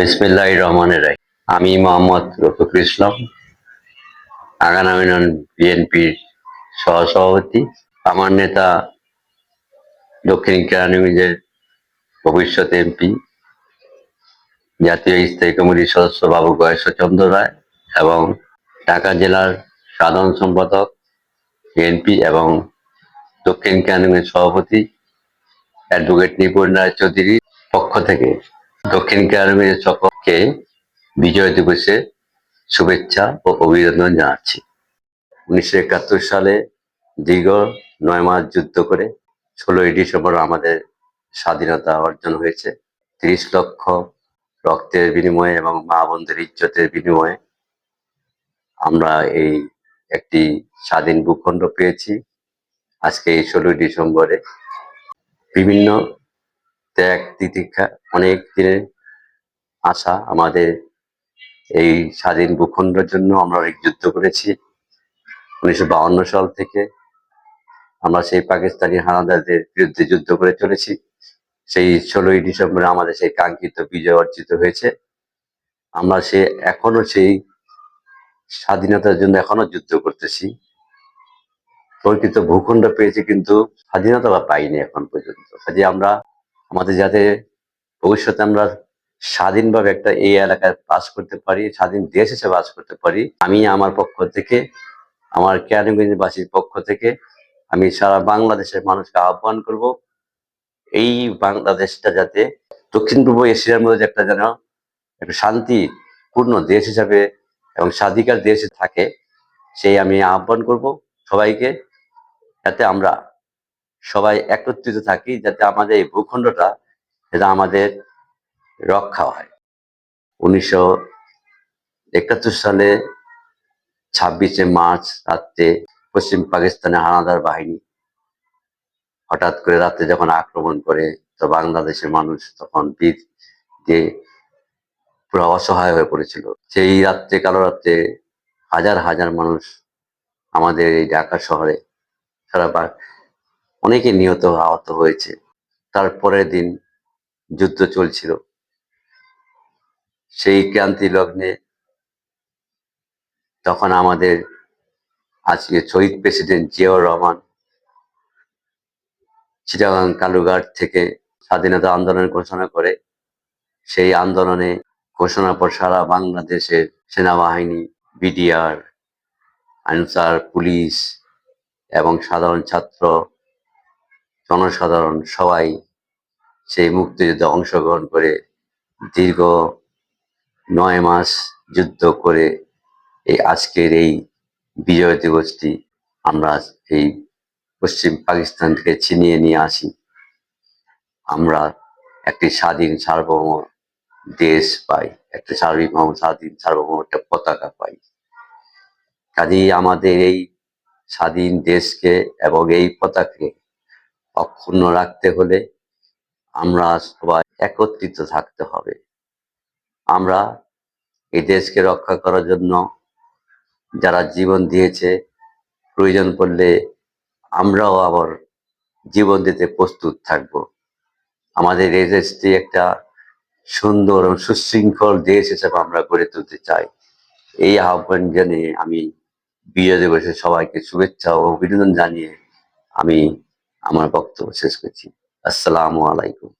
বিসমিল্লাহ রহমানের রায় আমি মোহাম্মদ রফিকুল ইসলাম আগানা ইউনিয়ন বিএনপির সহসভাপতি। আমার নেতা দক্ষিণ কেরানীগঞ্জের ভবিষ্যৎ এমপি, জাতীয় স্থায়ী কমিটির সদস্য বাবু গয়েশ্বরচন্দ্র রায় এবং ঢাকা জেলার সাধারণ সম্পাদক বিএনপি এবং দক্ষিণ কেরানীগঞ্জের সভাপতি অ্যাডভোকেট নিপুণ রায় চৌধুরীর পক্ষ থেকে দক্ষিণ কেরানীগঞ্জের সকলকে বিজয় দিবসে শুভেচ্ছা ও অভিনন্দন জানাচ্ছি। উনিশশো একাত্তর সালে দীর্ঘ নয় মাস যুদ্ধ করে ষোলোই ডিসেম্বর আমাদের স্বাধীনতা অর্জন হয়েছে। তিরিশ লক্ষ রক্তের বিনিময়ে এবং মা বোনদের ইজ্জতের বিনিময়ে আমরা এই একটি স্বাধীন ভূখণ্ড পেয়েছি। আজকে এই ষোলোই ডিসেম্বরে বিভিন্ন ত্যাগ, তিতিক্ষা অনেক দিনের আশা আমাদের এই স্বাধীন ভূখণ্ডের জন্য আমরা অনেক যুদ্ধ করেছি। উনিশশো সাল থেকে আমরা সেই পাকিস্তানি হানাদারদের বিরুদ্ধে যুদ্ধ করে চলেছি। সেই ষোলোই ডিসেম্বরে আমাদের সেই কাঙ্ক্ষিত বিজয় অর্জিত হয়েছে। আমরা সে এখনও সেই স্বাধীনতার জন্য এখনও যুদ্ধ করতেছি। প্রকৃত ভূখণ্ড পেয়েছি কিন্তু স্বাধীনতা পাইনি এখন পর্যন্ত। কাজে আমরা আমাদের যাতে ভবিষ্যতে আমরা স্বাধীনভাবে একটা এই এলাকায় বাস করতে পারি, স্বাধীন দেশ হিসেবে বাস করতে পারি, আমি আমার পক্ষ থেকে, আমার কেরানীগঞ্জবাসীর পক্ষ থেকে আমি সারা বাংলাদেশের মানুষকে আহ্বান করব, এই বাংলাদেশটা যাতে দক্ষিণ পূর্ব এশিয়ার মধ্যে একটা যেন একটা শান্তিপূর্ণ দেশ হিসাবে এবং স্বাধিকার দেশে থাকে, সেই আমি আহ্বান করব সবাইকে, যাতে আমরা সবাই একত্রিত থাকি যাতে আমাদের এই ভূখণ্ডটা এটা আমাদের রক্ষা হয়। উনিশশো একাত্তর সালে ছাব্বিশে মার্চ রাত্রে পশ্চিম পাকিস্তানে হানাদার বাহিনী হঠাৎ করে রাত্রে যখন আক্রমণ করে, তো বাংলাদেশের মানুষ তখন বীর দিয়ে পুরো অসহায় হয়ে পড়েছিল। সেই রাত্রে, কালো রাত্রে হাজার হাজার মানুষ আমাদের এই ঢাকা শহরে সারা অনেকে নিহত আহত হয়েছে। তারপরের দিন যুদ্ধ চলছিল। সেই ক্রান্তি লগ্নে তখন আমাদের আজকে শহীদ প্রেসিডেন্ট জিয়াউর রহমান চিটাগাং কালুঘাট থেকে স্বাধীনতা আন্দোলন ঘোষণা করে, সেই আন্দোলনে ঘোষণার পর সারা বাংলাদেশের সেনাবাহিনী, বিডিআর, আনসার, পুলিশ এবং সাধারণ ছাত্র জনসাধারণ সবাই সেই মুক্তিযুদ্ধে অংশগ্রহণ করে দীর্ঘ নয় মাস যুদ্ধ করে এই আজকের এই বিজয় দিবসটি আমরা এই পশ্চিম পাকিস্তান থেকে ছিনিয়ে নিয়ে আসি। আমরা একটি স্বাধীন সার্বভৌম দেশ পাই, একটা সার্বভৌম স্বাধীন সার্বভৌম একটা পতাকা পাই। কাজেই আমাদের এই স্বাধীন দেশকে এবং এই পতাকাকে অক্ষুণ্ণ রাখতে হলে আমরা সবাই একত্রিত থাকতে হবে। আমরা এই দেশকে রক্ষা করার জন্য যারা জীবন দিয়েছে, প্রয়োজন পড়লে আমরাও আবার জীবন দিতে প্রস্তুত থাকব। আমাদের এই দেশটি একটা সুন্দর এবং সুশৃঙ্খল দেশ হিসেবে আমরা গড়ে তুলতে চাই। এই আহ্বান জানিয়ে আমি বিজয় দিবসে সবাইকে শুভেচ্ছা ও অভিনন্দন জানিয়ে আমি আমার বক্তব্য শেষ করছি। আসসালামু আলাইকুম।